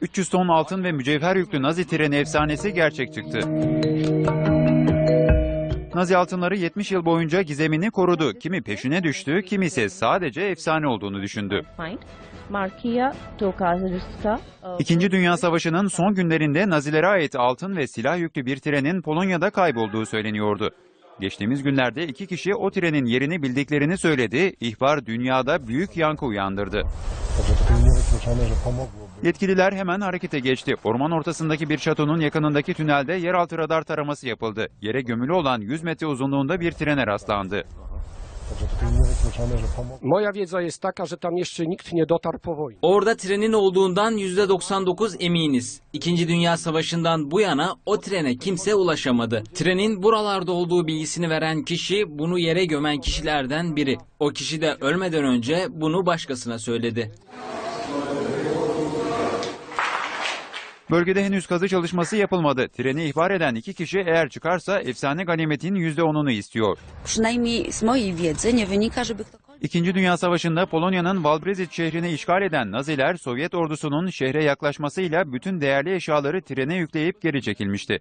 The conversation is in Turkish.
300 ton altın ve mücevher yüklü Nazi treni efsanesi gerçek çıktı. Nazi altınları 70 yıl boyunca gizemini korudu. Kimi peşine düştü, kimi ise sadece efsane olduğunu düşündü. find Markia Tokarska. uh, İkinci Dünya Savaşı'nın son günlerinde Nazilere ait altın ve silah yüklü bir trenin Polonya'da kaybolduğu söyleniyordu. Geçtiğimiz günlerde iki kişi o trenin yerini bildiklerini söyledi. İhbar dünyada büyük yankı uyandırdı. Yetkililer hemen harekete geçti. Orman ortasındaki bir şatonun yakınındaki tünelde yeraltı radar taraması yapıldı. Yere gömülü olan 100 metre uzunluğunda bir trene rastlandı. Niewykluczone, że pomogłoby. Moja wiedza jest taka, że tam jeszcze nikt nie dotarł po wojnie. Orada trenin olduğundan %99 eminiz. İkinci Dünya Savaşı'ndan bu yana o trene kimse ulaşamadı. Trenin buralarda olduğu bilgisini veren kişi bunu yere gömen kişilerden biri. O kişi de ölmeden önce bunu başkasına söyledi. Bölgede henüz kazı çalışması yapılmadı. Treni ihbar eden iki kişi eğer çıkarsa efsane ganimetin %10'unu istiyor. İkinci Dünya Savaşı'nda Polonya'nın Valbrezit şehrini işgal eden Naziler, Sovyet ordusunun şehre yaklaşmasıyla bütün değerli eşyaları trene yükleyip geri çekilmişti.